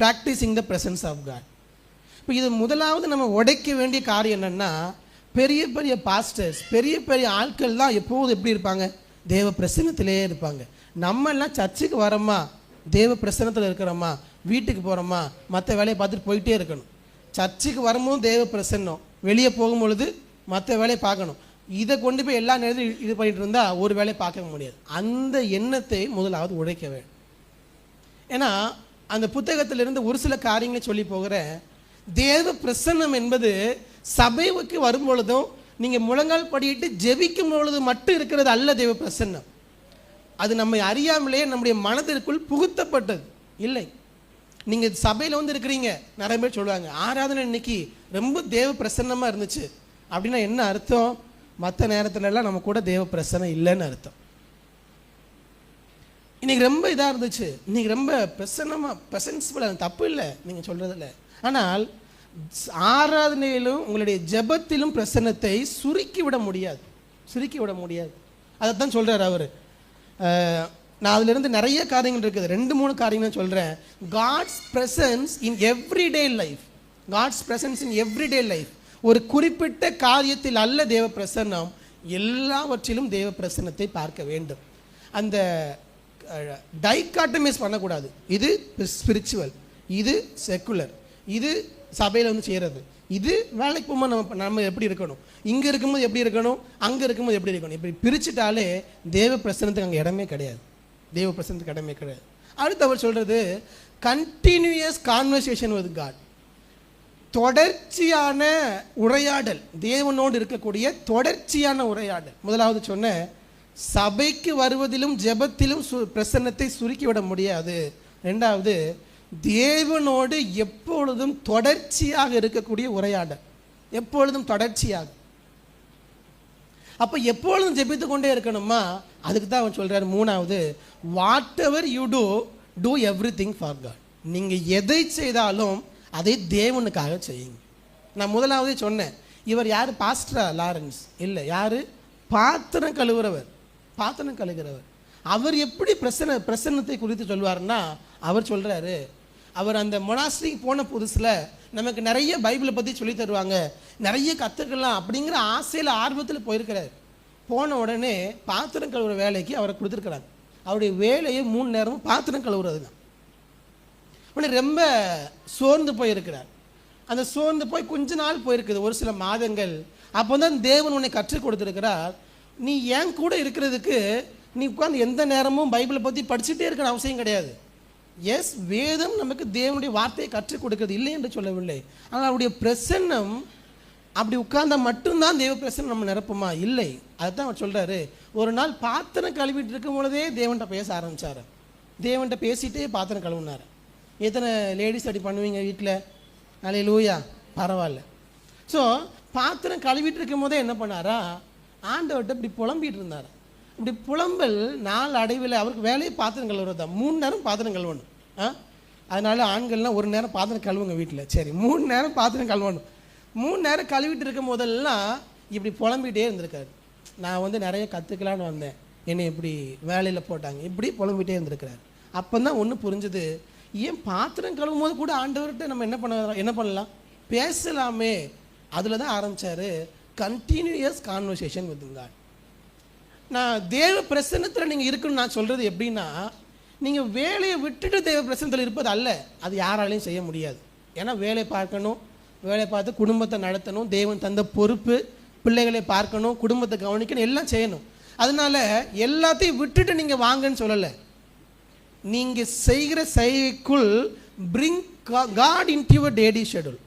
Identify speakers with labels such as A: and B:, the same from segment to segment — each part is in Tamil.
A: Practising the presence of God இப்போ இது முதலாவது நம்ம உடைக்க வேண்டிய காரியம் என்னென்னா பெரிய பெரிய பாஸ்டர்ஸ் பெரிய பெரிய ஆட்கள் தான் எப்போதும் எப்படி இருப்பாங்க? தேவ பிரசனத்திலே இருப்பாங்க. நம்ம எல்லாம் சர்ச்சுக்கு வரோமா தேவ பிரசன்னத்தில் இருக்கிறோமா? வீட்டுக்கு போகிறோமா மற்ற வேலையை பார்த்துட்டு போயிட்டே இருக்கணும். சர்ச்சுக்கு வரும்போது தேவ பிரசன்னம். வெளியே போகும்பொழுது மற்ற வேலையை பார்க்கணும். இதை கொண்டு போய் எல்லா நேரத்தையும் இது பண்ணிட்டு இருந்தால் ஒரு வேலையை பார்க்க முடியாது. அந்த எண்ணத்தை முதலாவது உடைக்க வேண்டும். ஏன்னா அந்த புத்தகத்திலிருந்து ஒரு சில காரியங்களை சொல்லி போகிறேன். தேவ பிரசன்னம் என்பது சபைவுக்கு வரும் பொழுதும் நீங்கள் முழங்கால் படியிட்டு ஜெபிக்கும் பொழுது மட்டும் இருக்கிறது அல்ல தேவ பிரசன்னம். அது நம்மை அறியாமலே நம்முடைய மனதிற்குள் புகுத்தப்பட்டது. இல்லை. நீங்கள் சபையில் வந்து இருக்கிறீங்க. நிறைய பேர் சொல்லுவாங்க ஆராதனை இன்னைக்கு ரொம்ப தேவ பிரசன்னமாக இருந்துச்சு. அப்படின்னா என்ன அர்த்தம்? மற்ற நேரத்துலலாம் நம்ம கூட தேவ பிரசன்னம் இல்லைன்னு அர்த்தம். இன்னைக்கு ரொம்ப இதாக இருந்துச்சு. இன்னைக்கு ரொம்ப பிரசன்னமாக பிரசன்ஸ்ஃபுல்லாக தப்பு இல்லை நீங்கள் சொல்கிறதில்ல ஆனால் ஆராதனையிலும் உங்களுடைய ஜெபத்திலும் பிரசன்னத்தை சுருக்கி விட முடியாது. சுருக்கி விட முடியாது. அதைத்தான் சொல்கிறார் அவர். நான் அதிலிருந்து நிறைய காரியங்கள் இருக்குது. ரெண்டு மூணு காரியங்கள் சொல்கிறேன் God's presence in everyday life God's presence in everyday life ஒரு குறிப்பிட்ட காரியத்தில் அல்ல தேவ பிரசன்னம் எல்லாவற்றிலும் தேவ பிரசன்னத்தை பார்க்க வேண்டும். அந்த டைக்காட்டமைஸ் பண்ணக்கூடாது. இது ஸ்பிரிச்சுவல் இது செக்குலர் இது சபையில் வந்து செய்கிறது இது வேலைக்கு போகும்போது நம்ம நம்ம எப்படி இருக்கணும்? இங்கே இருக்கும்போது எப்படி இருக்கணும்? அங்கே இருக்கும்போது எப்படி இருக்கணும்? இப்படி பிரிச்சுட்டாலே தேவ பிரசனத்துக்கு அங்கே இடமே கிடையாது. தேவ பிரசனத்துக்கு இடமே கிடையாது. அடுத்து அவர் சொல்கிறது கண்டினியூஸ் கான்வர்சேஷன் வித் காட் தொடர்ச்சியான உரையாடல். தேவனோடு இருக்கக்கூடிய தொடர்ச்சியான உரையாடல். முதலாவது சொன்ன சபைக்கு வருவதிலும் ஜெபத்திலும் சு பிரசன்னத்தை சுருக்கிவிட முடியாது. ரெண்டாவது தேவனோடு எப்பொழுதும் தொடர்ச்சியாக இருக்கக்கூடிய உரையாடல். எப்பொழுதும் தொடர்ச்சியாக. அப்போ எப்பொழுதும் ஜெபித்து கொண்டே இருக்கணுமா? அதுக்கு தான் அவன் சொல்றாரு. மூணாவது whatever you do do everything for God நீங்கள் எதை செய்தாலும் அதை தேவனுக்காக செய்யுங்க. நான் முதலாவதே சொன்னேன். இவர் யார்? பாஸ்டரா லாரன்ஸ் இல்லை யார்? பாத்திரம் கழுவுறவர். பாத்திரம் கழுவுறவர் அவர் எப்படி பிரசன பிரசன்னத்தை குறித்து சொல்வார்னா அவர் சொல்றாரு அவர் அந்த மொனாஸ்ட்ரிக்கு போன புதுசில் நமக்கு நிறைய பைபிளை பற்றி சொல்லி தருவாங்க. நிறைய கற்றுக்கலாம் அப்படிங்கிற ஆசையில் ஆர்வத்தில் போயிருக்கிறார். போன உடனே பாத்திரம் கழுவுற வேலைக்கு அவரை கொடுத்துருக்குறாங்க அவருடைய வேலையை மூணு நேரமும் பாத்திரம் கழுவுறது தான் உடனே ரொம்ப சோர்ந்து போயிருக்கிறார். அந்த சோர்ந்து போய் கொஞ்ச நாள் போயிருக்குது ஒரு சில மாதங்கள். அப்போ தான் தேவன் உன்னை கற்றுக் கொடுத்துருக்கிறார். நீ என் கூட இருக்கிறதுக்கு நீ உட்காந்து எந்த நேரமும் பைபிளை பற்றி படிச்சுட்டே இருக்கிற அவசியம் கிடையாது. எஸ் வேதம் நமக்கு தேவனுடைய வார்த்தையை கற்றுக் கொடுக்கிறது இல்லை என்று சொல்லவில்லை. ஆனால் அவருடைய பிரசன்னம் அப்படி உட்கார்ந்தா மட்டும்தான் தேவ பிரசன்னம் நம்ம நிரப்புமா? இல்லை. அதுதான் அவர் சொல்கிறாரு ஒரு நாள் பாத்திரம் கழுவிட்டு இருக்கும் பொழுதே தேவன்கிட்ட பேச ஆரம்பித்தார் தேவன்கிட்ட பேசிகிட்டே பாத்திரம் கழுவுனார். எத்தனை லேடிஸ் அப்படி பண்ணுவீங்க வீட்டில் நாளை லூயா பரவாயில்ல. ஸோ பாத்திரம் கழுவிட்டு இருக்கும் போதே என்ன பண்ணாரா? ஆண்டவர்கிட்ட இப்படி புலம்பிகிட்டு இருந்தார். இப்படி புலம்பல் நாள் அடைவில் அவருக்கு வேலையை பாத்திரம் கழுவுறது? தான் மூணு நேரம் பாத்திரம் கழுவணும். ஆ? அதனால் ஆண்கள்லாம் ஒரு நேரம் பாத்திரம் கழுவுங்க வீட்டில் சரி மூணு நேரம் பாத்திரம் கழுவணும். மூணு நேரம் கழுவிட்டு இருக்கும் போதெல்லாம் இப்படி புலம்பிகிட்டே இருந்திருக்காரு. நான் வந்து நிறைய கற்றுக்கலான்னு வந்தேன். என்னை இப்படி வேலையில் போட்டாங்க. இப்படி புலம்பிகிட்டே இருந்திருக்கிறார். அப்போ தான் ஒன்று புரிஞ்சுது. ஏன் பாத்திரம் கழுவும் போது கூட ஆண்டவர்கிட்ட நம்ம என்ன பண்ண என்ன பண்ணலாம்? பேசலாமே. அதில் தான் ஆரம்பித்தார் கண்டினியூஸ் கான்வர்சேஷன் வித் காட் நான் தேவ பிரசன்னத்தில் நீங்கள் இருக்குன்னு நான் சொல்கிறது எப்படின்னா நீங்கள் வேலையை விட்டுட்டு தேவ பிரசன்னத்தில் இருப்பது அல்ல அது யாராலையும் செய்ய முடியாது. ஏன்னா வேலை பார்க்கணும் வேலை பார்த்து குடும்பத்தை நடத்தணும் தேவன் தந்த பொறுப்பு பிள்ளைகளை பார்க்கணும் குடும்பத்தை கவனிக்கணும் எல்லாம் செய்யணும். அதனால் எல்லாத்தையும் விட்டுட்டு நீங்கள் வாங்கன்னு சொல்லலை. நீங்கள் செய்கிற செய்கைக்குள் bring God in your daily schedule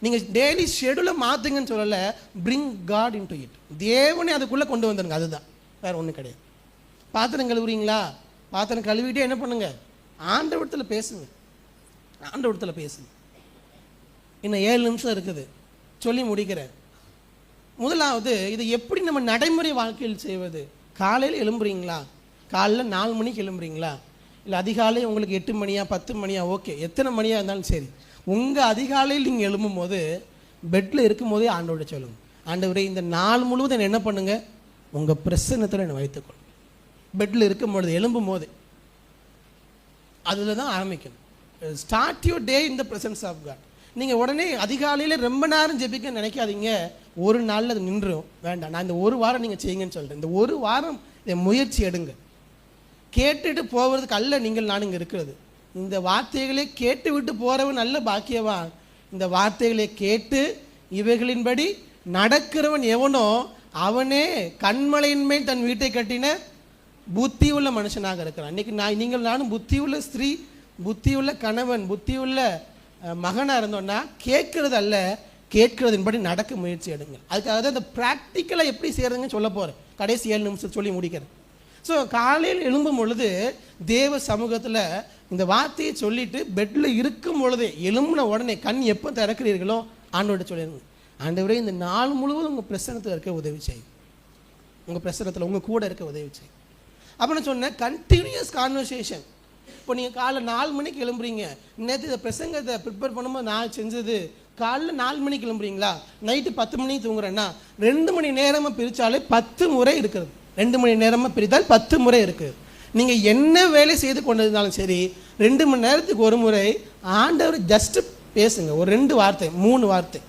A: நீங்கள் டெய்லி ஷெடியூலை மாற்றுங்கன்னு சொல்லலை bring God into it தேவனே அதுக்குள்ளே கொண்டு வந்துடுங்க அதுதான். வேறு ஒன்றும் கிடையாது. பாத்திரம் கழுவுறீங்களா? பாத்திரம் கழுவிட்டே என்ன பண்ணுங்க? ஆண்டவரத்தில் பேசுங்க. ஆண்டவரத்தில் பேசுங்க. இன்னும் ஏழு நிமிஷம் இருக்குது. சொல்லி முடிக்கிறேன். முதலாவது இதை எப்படி நம்ம நடைமுறை வாழ்க்கையில் செய்வது? காலையில் எழும்புறீங்களா? காலைல நாலு மணிக்கு எழும்புறீங்களா? இல்லை அதிகாலை உங்களுக்கு எட்டு மணியா பத்து மணியா? ஓகே. எத்தனை மணியாக இருந்தாலும் சரி. உங்கள் அதிகாலையில் நீங்கள் எழும்பும் போது பெட்டில் இருக்கும் போதே ஆண்டவரை சொல்லுங்க ஆண்டவரே இந்த நாள் முழுவதும் என்ன பண்ணுங்க? உங்கள் பிரசன்னத்தில் என்னை வைத்துக்கொள்ளும் பெட்டில் இருக்கும் பொழுது எழும்பும் போது அதில் தான் ஆரம்பிக்கணும். Start your day in the presence of God நீங்கள் உடனே அதிகாலையில் ரொம்ப நேரம் ஜெபிக்க நினைக்காதீங்க. ஒரு நாளில் அது நின்றும் வேண்டாம் நான் இந்த ஒரு வாரம் நீங்கள் செய்யுங்கன்னு சொல்கிறேன் இந்த ஒரு வாரம் இதை முயற்சி எடுங்க. கேட்டுட்டு போகிறதுக்கு அல்ல நீங்கள் நான் இங்கே இருக்கிறது. இந்த வார்த்தைகளை கேட்டு விட்டு போகிறவன் நல்ல பாக்கியவான். இந்த வார்த்தைகளை கேட்டு இவைகளின்படி நடக்கிறவன் எவனோ அவனே கண்மலையின் மேல் தன் வீட்டை கட்டின புத்தி உள்ள மனுஷனாக இருக்கிறான். இன்னைக்கு நான் நீங்கள் நானும் புத்தி உள்ள ஸ்திரீ புத்தி உள்ள கணவன் புத்தி உள்ள மகனாக இருந்தோன்னா கேட்கறது அல்ல கேட்கறதின்படி நடக்க முயற்சி எடுங்க அதுக்காக தான் இந்த ப்ராக்டிக்கலாக எப்படி செய்கிறதுன்னு சொல்ல போகிறேன் கடைசி ஏழு நிமிஷம் சொல்லி முடிக்கிறேன். ஸோ காலையில் எழும்பும் பொழுது தேவ சமூகத்தில் இந்த வார்த்தையை சொல்லிட்டு பெட்டில் இருக்கும் பொழுதே எலும்பின உடனே கண் எப்போ திறக்கிறீர்களோ? ஆண்டோட சொல்லிடுங்க. ஆண்டவரே இந்த நாள் முழுவதும் உங்கள் பிரசனத்தில் இருக்க உதவி செய்யும் உங்கள் பிரசனத்தில் உங்கள் கூட இருக்க உதவி செய்யும் அப்படின்னு சொன்னேன் கண்டினியூஸ் கான்வர்சேஷன் இப்போ நீங்கள் காலைல நாலு மணிக்கு எழும்புறீங்க. நேற்று இந்த பிரசங்கத்தை ப்ரிப்பேர் பண்ணும்போது நான் செஞ்சது காலைல நாலு மணிக்கு எழும்புறீங்களா? நைட்டு பத்து மணிக்கு தூங்குறேன்னா ரெண்டு மணி நேரமாக பிரித்தாலே பத்து முறை இருக்கிறது. ரெண்டு மணி நேரமாக பிரித்தால் பத்து முறை இருக்குது நீங்கள் என்ன வேலை செய்து கொண்டிருந்தாலும் சரி ரெண்டு மணி நேரத்துக்கு ஒரு முறை ஆண்டவர் ஜஸ்ட்டு பேசுங்க. ஒரு ரெண்டு வார்த்தை மூணு வார்த்தை.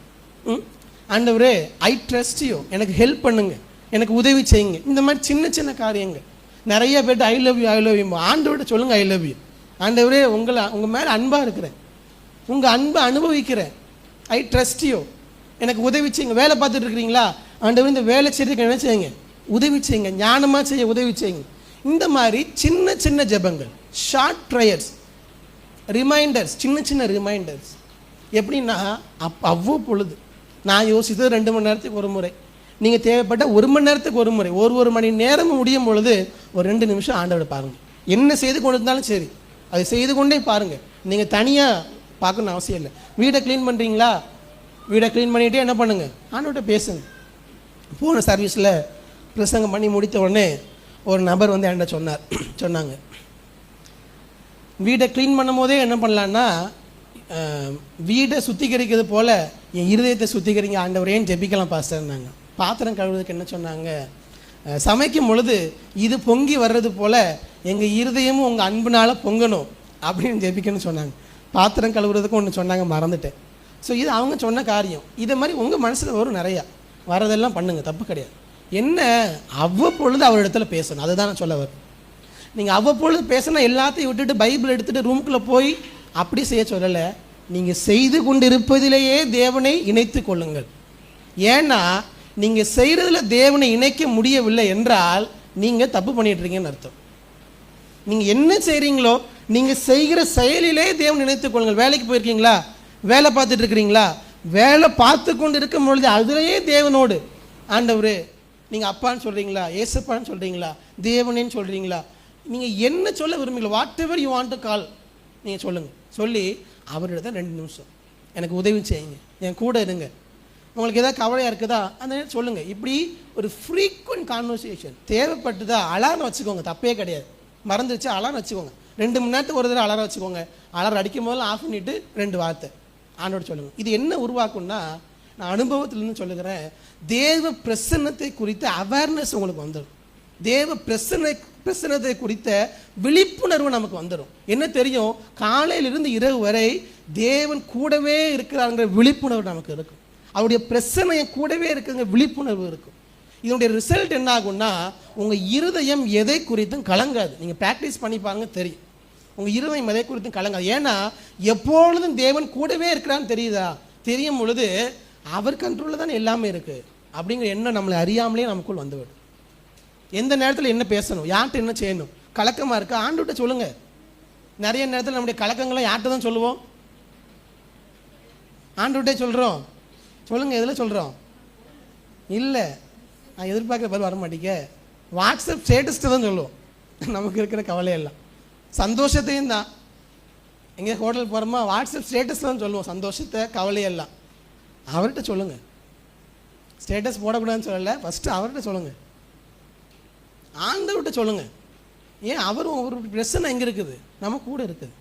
A: ம்? ஆண்டவரே ஐ ட்ரஸ்ட் யூ எனக்கு ஹெல்ப் பண்ணுங்க. எனக்கு உதவி செய்யுங்க. இந்த மாதிரி சின்ன சின்ன காரியங்கள் நிறைய பேர்ட்டு I love you I love you ஆண்டவர்கிட்ட சொல்லுங்கள் ஐ லவ் யூ ஆண்டவரே உங்களை உங்கள் மேலே அன்பாக இருக்கிறேன். உங்கள் அன்பை அனுபவிக்கிறேன். ஐ ட்ரஸ்ட் யூ எனக்கு உதவி செய்யுங்க. வேலை பார்த்துட்டு இருக்கிறீங்களா? ஆண்டவர் இந்த வேலை செய்யறதுக்கு என்ன செய்யுங்க? உதவி செய்யுங்க ஞானமாக செய்ய உதவி செய்யுங்க. இந்த மாதிரி சின்ன சின்ன ஜெபங்கள் ஷார்ட் ப்ரேயர்ஸ் ரிமைண்டர்ஸ் சின்ன சின்ன ரிமைண்டர்ஸ் எப்படின்னா அப் அவ்வப்பொழுது. நான் யோசித்தது ரெண்டு மணி நேரத்துக்கு ஒரு முறை. நீங்கள் தேவைப்பட்ட ஒரு மணி நேரத்துக்கு ஒரு முறை. ஒரு ஒரு மணி நேரம் முடியும் பொழுது ஒரு ரெண்டு நிமிஷம் ஆண்டவரை பாருங்கள் என்ன செய்து கொண்டு இருந்தாலும் சரி அதை செய்து கொண்டே பாருங்கள் நீங்கள் தனியாக பார்க்கணும்னு அவசியம் இல்லை. வீடை க்ளீன் பண்ணுறீங்களா வீடை க்ளீன் பண்ணிகிட்டே என்ன பண்ணுங்கள் ஆண்டவர்கிட்ட பேசுங்க. போன சர்வீஸில் பிரசங்கம் பண்ணி முடித்த உடனே ஒரு நபர் வந்து என்கிட்ட சொன்னார். சொன்னாங்க. வீடை க்ளீன் பண்ணும் போதே என்ன பண்ணலான்னா வீடை சுத்திகரிக்கிறது போல் என் இருதயத்தை சுத்திகரிங்க ஆண்டவரேன்னு ஜெபிக்கலாம் பாஸ்டர்னாங்க. பாத்திரம் கழுவுறதுக்கு என்ன சொன்னாங்க? சமைக்கும் பொழுது இது பொங்கி வர்றது போல் எங்கள் இருதயமும் உங்கள் அன்புனால் பொங்கணும் அப்படின்னு ஜெபிக்கணும்னு சொன்னாங்க. பாத்திரம் கழுவுறதுக்கும் ஒன்று சொன்னாங்க மறந்துட்டேன். ஸோ இது அவங்க சொன்ன காரியம். இதை மாதிரி உங்கள் மனசில் வரும் நிறையா. வரதெல்லாம் பண்ணுங்கள் தப்பு கிடையாது. என்ன அவ்வப்பொழுது அவரிடத்துல பேசணும். அதுதான் நான் சொல்ல வரேன் நீங்கள் அவ்வப்பொழுது பேசினா எல்லாத்தையும் விட்டுட்டு பைபிள் எடுத்துகிட்டு ரூமுக்குள்ளே போய் அப்படி செய்ய சொல்லலை. நீங்கள் செய்து கொண்டிருப்பதிலேயே தேவனை இணைத்து கொள்ளுங்கள். ஏன்னா நீங்கள் செய்கிறதுல தேவனை இணைக்க முடியவில்லை என்றால் நீங்கள் தப்பு பண்ணிட்டுருக்கீங்கன்னு அர்த்தம். நீங்கள் என்ன செய்கிறீங்களோ நீங்கள் செய்கிற செயலிலே தேவன் நினைத்துக் கொள்ளுங்கள். வேலைக்கு போயிருக்கீங்களா? வேலை பார்த்துட்டு இருக்கிறீங்களா? வேலை பார்த்து கொண்டு இருக்கும் பொழுது அதிலேயே தேவனோடு ஆண்டவர் நீங்கள் அப்பான்னு சொல்கிறீங்களா ஏசப்பான்னு சொல்கிறீங்களா தேவனேன்னு சொல்கிறீங்களா நீங்கள் என்ன சொல்ல விரும்புங்களோ whatever you want to call நீங்கள் சொல்லுங்கள் சொல்லி அவரிடம் ரெண்டு நிமிஷம். எனக்கு உதவி செய்யுங்க. என் கூட இருங்க. உங்களுக்கு எதாவது கவலையாக இருக்குதா? அந்த நேரம் சொல்லுங்கள் இப்படி ஒரு ஃப்ரீக்வெண்ட் கான்வர்சேஷன் தேவைப்பட்டதா? அலாரம் வச்சுக்கோங்க. தப்பே கிடையாது. மறந்துருச்சு அலாரம் வச்சுக்கோங்க. ரெண்டு மணி நேரத்துக்கு ஒரு தடவை அலாரம் வச்சுக்கோங்க. அலாரம் அடிக்கும் போதெல்லாம் ஆஃப் பண்ணிவிட்டு ரெண்டு வார்த்தை. ஆண்டோட சொல்லுங்கள் இது என்ன உருவாக்கும்னா நான் அனுபவத்திலிருந்து சொல்லுகிறேன் தேவ பிரசன்னத்தை குறித்த அவேர்னஸ் உங்களுக்கு வந்துடும் தேவ பிரசன்ன பிரசன்னத்தை குறித்த விழிப்புணர்வு நமக்கு வந்துடும் என்ன தெரியும்? காலையிலிருந்து இரவு வரை தேவன் கூடவே இருக்கிறாங்கிற விழிப்புணர்வு நமக்கு இருக்கும். அவருடைய பிரசன்னை கூடவே இருக்குங்க விழிப்புணர்வு இருக்கும். இதனுடைய ரிசல்ட் என்ன ஆகும்னா உங்கள் இருதயம் எதை குறித்தும் கலங்காது. நீங்கள் ப்ராக்டிஸ் பண்ணி பாருங்க தெரியும். உங்கள் இருதயம் எதை குறித்தும் கலங்காது. ஏன்னா எப்பொழுதும் தேவன் கூடவே இருக்கிறான்னு தெரியுதா? தெரியும் பொழுது அவர் கண்ட்ரோலில் தானே எல்லாமே இருக்குது அப்படிங்கிற எண்ணம் நம்மளை அறியாமலே நமக்குள் வந்துவிடும். எந்த நேரத்தில் என்ன பேசணும்? யார்கிட்ட என்ன செய்யணும்? கலக்கமாக இருக்கா? ஆண்டுகிட்ட சொல்லுங்கள் நிறைய நேரத்தில் நம்முடைய கலக்கங்களை யார்கிட்ட தான் சொல்லுவோம்? ஆண்டுகிட்டே சொல்கிறோம் சொல்லுங்கள் எதில் சொல்கிறோம் இல்லை. நான் எதிர்பார்க்குற பதில் வர மாட்டேங்க. வாட்ஸ்அப் ஸ்டேட்டஸ்ட்டு தான் சொல்லுவோம். நமக்கு இருக்கிற கவலையெல்லாம் சந்தோஷத்தையும் தான். எங்கே ஹோட்டல் போகிறோமா வாட்ஸ்அப் ஸ்டேட்டஸ் தான் சொல்லுவோம். சந்தோஷத்தை கவலையெல்லாம் அவர்கிட்ட சொல்லுங்கள் ஸ்டேட்டஸ் போடக்கூடாதுன்னு சொல்லலை ஃபஸ்ட்டு அவர்கிட்ட சொல்லுங்கள் ஆண்டவர்கிட்ட சொல்லுங்கள் ஏன் அவரும் ஒரு பிரச்சனை எங்கே இருக்குது. நம்ம கூட இருக்குது.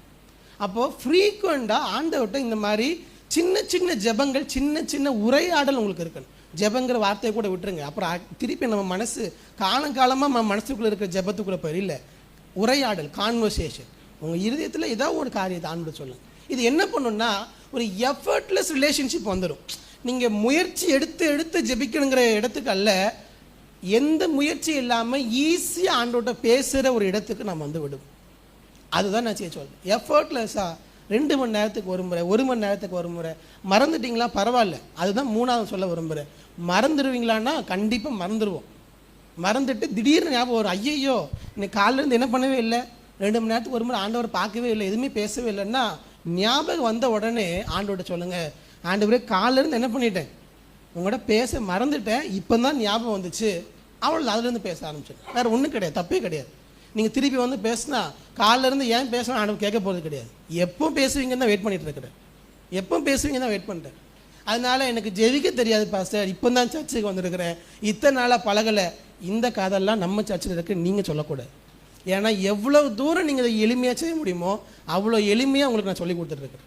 A: அப்போது ஃப்ரீக்குவெண்ட்டாக ஆண்டவர்கிட்ட இந்த மாதிரி சின்ன சின்ன ஜெபங்கள் சின்ன சின்ன உரையாடல் உங்களுக்கு இருக்கணும். ஜெபங்கிற வார்த்தையை கூட விட்டுருங்க. அப்புறம் திருப்பி நம்ம மனசு காலங்காலமாக நம்ம மனசுக்குள்ளே இருக்கிற ஜெபத்துக்குள்ளே போய் இல்லை உரையாடல் கான்வர்சேஷன் உங்கள் இருதயத்தில் ஏதாவது ஒரு காரியத்தை ஆண்டு சொல்லுங்கள் இது என்ன பண்ணுன்னா ஒரு எஃபர்ட்லெஸ் ரிலேஷன்ஷிப் வந்துடும் நீங்கள் முயற்சி எடுத்து எடுத்து ஜெபிக்கணுங்கிற இடத்துக்கு அல்ல எந்த முயற்சி இல்லாமல் ஈஸியாக ஆண்டோட்ட பேசுகிற ஒரு இடத்துக்கு நம்ம வந்து விடும். அதுதான் நான் செய்ய சொல்கிறேன் எஃபர்ட்லெஸ்ஸாக ரெண்டு மணி நேரத்துக்கு ஒரு முறை ஒரு மணி நேரத்துக்கு ஒரு முறை. மறந்துட்டீங்களா? பரவாயில்ல. அதுதான் மூணாவது சொல்ல விரும்புகிறேன் மறந்துடுவீங்களான்னா கண்டிப்பாக மறந்துடுவோம் மறந்துட்டு திடீர்னு ஞாபகம் வரும். ஐயையோ இன்னைக்கு காலிலேருந்து இருந்து என்ன பண்ணவே இல்லை? ரெண்டு மணி நேரத்துக்கு ஒரு முறை ஆண்டவரை பார்க்கவே இல்லை எதுவுமே பேசவே இல்லைன்னா ஞாபகம் வந்த உடனே ஆண்டவர்கிட்ட சொல்லுங்க. ஆண்டவரே காலையில இருந்து என்ன பண்ணிட்டேன்? உங்கள்கிட்ட பேச மறந்துட்டேன். இப்போ தான் ஞாபகம் வந்துச்சு. அவள் அதுலேருந்து பேச ஆரம்பிச்சேன் வேறு ஒன்றும் கிடையாது. தப்பே கிடையாது. நீங்கள் திருப்பி வந்து பேசினா காலைல இருந்து ஏன் பேசணும் ஆண்டவர் கேட்க போகிறது கிடையாது. எப்போ பேசுவீங்கன்னு தான் வெயிட் பண்ணிட்டு இருக்கிறேன். எப்போ பேசுவீங்க தான் வெயிட் பண்ணிட்டேன். அதனால எனக்கு ஜெபிக்க தெரியாது பாஸ்டர். இப்போ தான் சர்ச்சுக்கு வந்திருக்கிறேன். இத்தனை நாளாக பழகலை. இந்த கதையெல்லாம் நம்ம சர்ச்சில் இருக்கு. நீங்கள் சொல்லக்கூடாது. ஏன்னா எவ்வளோ தூரம் நீங்கள் இதை எளிமையாக செய்ய முடியுமோ அவ்வளோ எளிமையாக உங்களுக்கு நான் சொல்லி கொடுத்துட்ருக்கேன்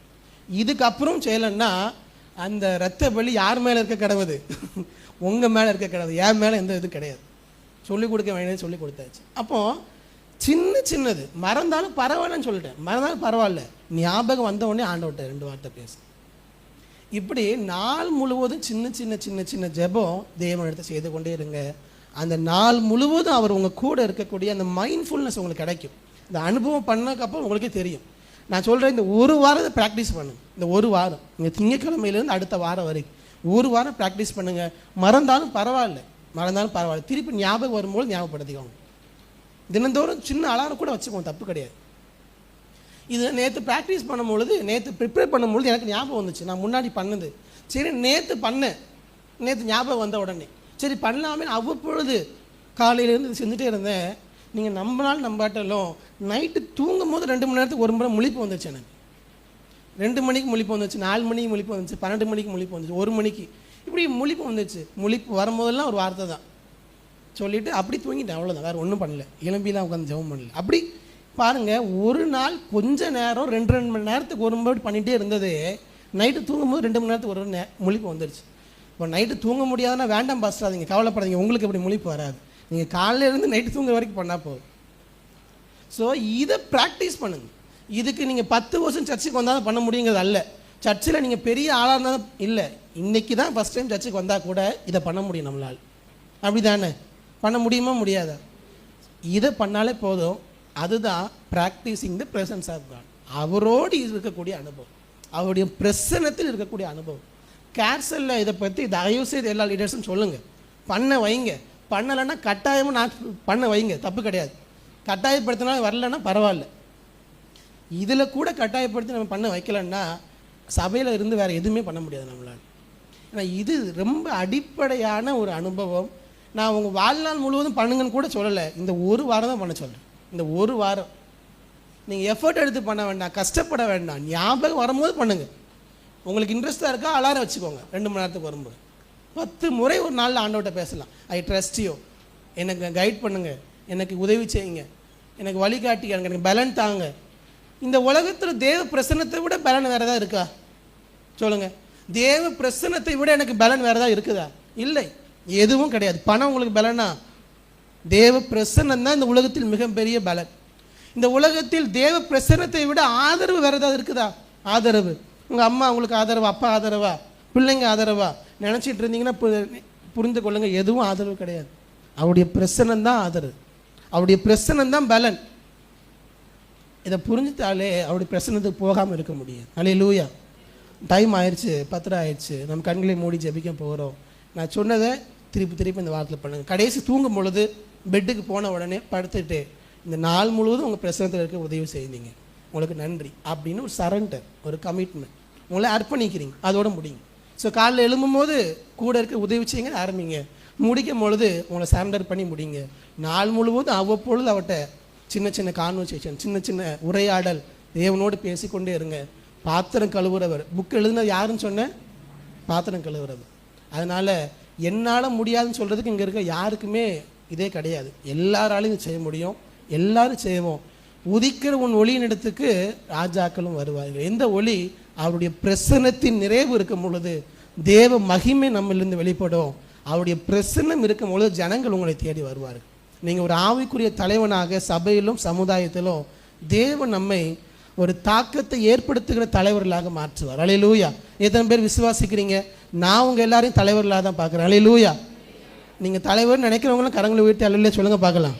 A: இதுக்கப்புறம் செய்யலைன்னா அந்த ரத்த பலி யார் மேலே இருக்க கிடவுது? உங்கள் மேலே இருக்க கிடவுது. என் மேலே எந்த இது கிடையாது. சொல்லிக் கொடுக்க வேண்டியது சொல்லி கொடுத்தாச்சு. அப்போது சின்ன சின்னது. மறந்தாலும் பரவாயில்லன்னு சொல்லிட்டேன். மறந்தாலும் பரவாயில்ல. ஞாபகம் வந்த உடனே ஆண்டவர்கிட்ட ரெண்டு வார்த்தை பேசு இப்படி நாள் முழுவதும் சின்ன சின்ன சின்ன சின்ன ஜெபம் தெய்வம் எடுத்து செய்து கொண்டே இருங்க. அந்த நாள் முழுவதும் அவர் உங்கள் கூட இருக்கக்கூடிய அந்த மைண்ட்ஃபுல்னஸ் உங்களுக்கு கிடைக்கும். இந்த அனுபவம் பண்ணக்கப்புறம் உங்களுக்கே தெரியும். நான் சொல்கிறேன் இந்த ஒரு வாரத்தை ப்ராக்டிஸ் பண்ணுங்கள் இந்த ஒரு வாரம். நீங்கள் திங்கக்கிழமையிலேருந்து அடுத்த வாரம் வரைக்கும். ஒரு வாரம் ப்ராக்டிஸ் பண்ணுங்கள் மறந்தாலும் பரவாயில்ல. மறந்தாலும் பரவாயில்ல. திருப்பி ஞாபகம் வரும்போது ஞாபகப்படுத்திக்கோங்க. தினந்தோறும் சின்ன அலாரம் கூட வச்சுக்கோங்க. தப்பு கிடையாது. இது நேற்று ப்ராக்டிஸ் பண்ணும்பொழுது நேற்று ப்ரிப்பேர் பண்ணும்பொழுது எனக்கு ஞாபகம் வந்துச்சு. நான் முன்னாடி பண்ணது. சரி நேற்று பண்ணேன். நேற்று ஞாபகம் வந்த உடனே. சரி பண்ணலாமே. அவ்வப்பொழுது காலையிலேருந்து செஞ்சுட்டே இருந்தேன். நீங்கள் நம்பினால் நம்பாட்டாலும் நைட்டு தூங்கும் போது ரெண்டு மணி நேரத்துக்கு ஒரு முறை முழிப்பு வந்துச்சு எனக்கு. ரெண்டு மணிக்கு முழிப்பு வந்துச்சு நாலு மணிக்கு முழிப்பு வந்துச்சு பன்னெண்டு மணிக்கு முழிப்பு வந்துச்சு ஒரு மணிக்கு. இப்படி முழிப்பு வந்துச்சு. முழிப்பு வரும்போதெல்லாம் ஒரு வார்த்தை தான். சொல்லிவிட்டு அப்படி தூங்கிட்டேன். அவ்வளோதான் வேறு ஒன்றும் பண்ணல. எலும்பிலாம் உட்காந்து ஜெபம் பண்ணல. அப்படி பாருங்க ஒரு நாள் கொஞ்ச நேரம் ரெண்டு ரெண்டு மணி நேரத்துக்கு ஒரு முறை பண்ணிகிட்டே இருந்தது நைட்டு தூங்கும்போது ரெண்டு மணி நேரத்துக்கு ஒரு நே முழிப்பு வந்துடுச்சு இப்போ நைட்டு தூங்க முடியாதுன்னா வேண்டாம் பாஸ்டாதீங்க கவலைப்படாதீங்க. உங்களுக்கு இப்படி முழிப்பு வராது. நீங்கள் காலையிலேருந்து நைட்டு தூங்க வரைக்கும் பண்ணால் போதும். ஸோ இதை ப்ராக்டிஸ் பண்ணுங்க. இதுக்கு நீங்கள் பத்து வருஷம் சர்ச்சுக்கு வந்தாலும் பண்ண முடியுங்கிறது அல்ல. சர்ச்சில் நீங்கள் பெரிய ஆளாக இருந்தாலும் இல்லை. இன்னைக்கு தான் ஃபஸ்ட் டைம் சர்ச்சுக்கு வந்தால் கூட இதை பண்ண முடியும் நம்மளால். அப்படி தானே பண்ண முடியுமா முடியாதா? இதை பண்ணாலே போதும். அதுதான் practising the presence of God அவரோடு இருக்கக்கூடிய அனுபவம். அவருடைய பிரசனத்தில் இருக்கக்கூடிய அனுபவம். கேர்சலில் இதை பற்றி தயவு செய்து எல்லா லீடர்ஸும் சொல்லுங்கள் பண்ண வைங்க. பண்ணலைன்னா கட்டாயமாக நான் பண்ண வைங்க. தப்பு கிடையாது. கட்டாயப்படுத்தினா வரலன்னா பரவாயில்ல. இதில் கூட கட்டாயப்படுத்தி நம்ம பண்ண வைக்கலன்னா சபையில் இருந்து வேறு எதுவுமே பண்ண முடியாது நம்மளால். ஏன்னா இது ரொம்ப அடிப்படையான ஒரு அனுபவம். நான் உங்கள் வாழ்நாள் முழுவதும் பண்ணுங்கன்னு கூட சொல்லலை. இந்த ஒரு வாரம் தான் பண்ண சொல்கிறேன் இந்த ஒரு வாரம். நீங்கள் எஃபர்ட் எடுத்து பண்ண வேண்டாம். கஷ்டப்பட வேண்டாம். ஞாபகம் வரும்போது பண்ணுங்கள் உங்களுக்கு இன்ட்ரெஸ்ட்டாக இருக்கா? அலாரம் வச்சுக்கோங்க. ரெண்டு மணி நேரத்துக்கு வரும்போது. பத்து முறை ஒரு நாளில் ஆண்டவர்கிட்ட பேசலாம். ஐ ட்ரஸ்ட் யூ எனக்கு கைட் பண்ணுங்கள் எனக்கு உதவி செய்யுங்க. எனக்கு வழிகாட்டி எனக்கு பலன் தாங்க. இந்த உலகத்தில் தேவ பிரசன்னத்தை விட பலன் வேறு தான் இருக்கா? சொல்லுங்கள் தேவ பிரசன்னத்தை விட எனக்கு பலன் வேறு தான் இருக்குதா? இல்லை. எதுவும் கிடையாது. பணம் உங்களுக்கு பலனா? தேவ பிரசன்னம் தான் இந்த உலகத்தில் மிகப்பெரிய பலன். இந்த உலகத்தில் தேவ பிரசன்னத்தை விட ஆதரவு வேறு ஏதாவது இருக்குதா? ஆதரவு. உங்கள் அம்மா உங்களுக்கு ஆதரவா அப்பா ஆதரவா பிள்ளைங்க ஆதரவா? நினச்சிட்டு இருந்தீங்கன்னா பு- புரிந்து கொள்ளுங்க எதுவும் ஆதரவு கிடையாது. அவருடைய பிரசன்னம் தான் ஆதரவு. அவருடைய பிரசன்னம் தான் பலன். இதை புரிஞ்சுட்டாலே அவருடைய பிரசன்னத்துக்கு போகாமல் இருக்க முடியாது. அலே லூயா டைம் ஆயிடுச்சு பத்திரம் ஆயிடுச்சு. நம்ம கண்களை மூடி ஜபிக்க போகிறோம் நான் சொன்னதை திருப்பி திருப்பி இந்த வாரத்தில் பண்ணுங்கள் கடைசி தூங்கும் பொழுது பெட்டுக்கு போன உடனே படுத்துட்டு இந்த நாள் முழுவதும் உங்கள் பிரசனத்தில் இருக்க உதவி செய்தீங்க உங்களுக்கு நன்றி அப்படின்னு ஒரு சரண்டர் ஒரு கமிட்மெண்ட் உங்களை அர்ப்பணிக்கிறீங்க அதோட முடியுங்க. ஸோ காலைல எழும்பும் போது கூட இருக்க உதவி செய்யுங்க ஆரம்பிங்க. முடிக்கும் பொழுது உங்களை சரண்டர் பண்ணி முடிங்க நாள் முழுவதும் அவ்வப்பொழுது அவட்ட சின்ன சின்ன கான்வர்சேஷன் சின்ன சின்ன உரையாடல் தேவனோடு பேசிக்கொண்டே இருங்க. பாத்திரம் கழுவுறவர் புக் எழுதுனது யாருன்னு சொன்னேன் பாத்திரம் கழுவுறவர். அதனால் என்னால் முடியாதுன்னு சொல்கிறதுக்கு இங்கே இருக்க யாருக்குமே இதே கிடையாது. எல்லாராலையும் இது செய்ய முடியும். எல்லாரும் செய்வோம். உதிக்கிற உன் ஒளியின் இடத்துக்கு ராஜாக்களும் வருவார்கள். எந்த ஒளி? அவருடைய பிரசன்னத்தின் நிறைவு இருக்கும் பொழுது தேவ மகிமை நம்மிலிருந்து வெளிப்படும். அவருடைய பிரசன்னம் இருக்கும் பொழுது ஜனங்கள் உங்களை தேடி வருவார்கள். நீங்கள் ஒரு ஆவிக்குரிய தலைவனாக சபையிலும் சமுதாயத்திலும் தேவன் நம்மை ஒரு தாக்கத்தை ஏற்படுத்துகிற தலைவர்களாக மாற்றுவார். அலையிலூயா எத்தனை பேர் விசுவாசிக்கிறீங்க? நான் உங்கள் எல்லாரையும் தலைவர்களாக தான் பார்க்குறேன். அலையிலூயா நீங்கள் தலைவர் நினைக்கிறவங்களும் கரங்களை வீட்டு அலையிலே சொல்லுங்க பார்க்கலாம்.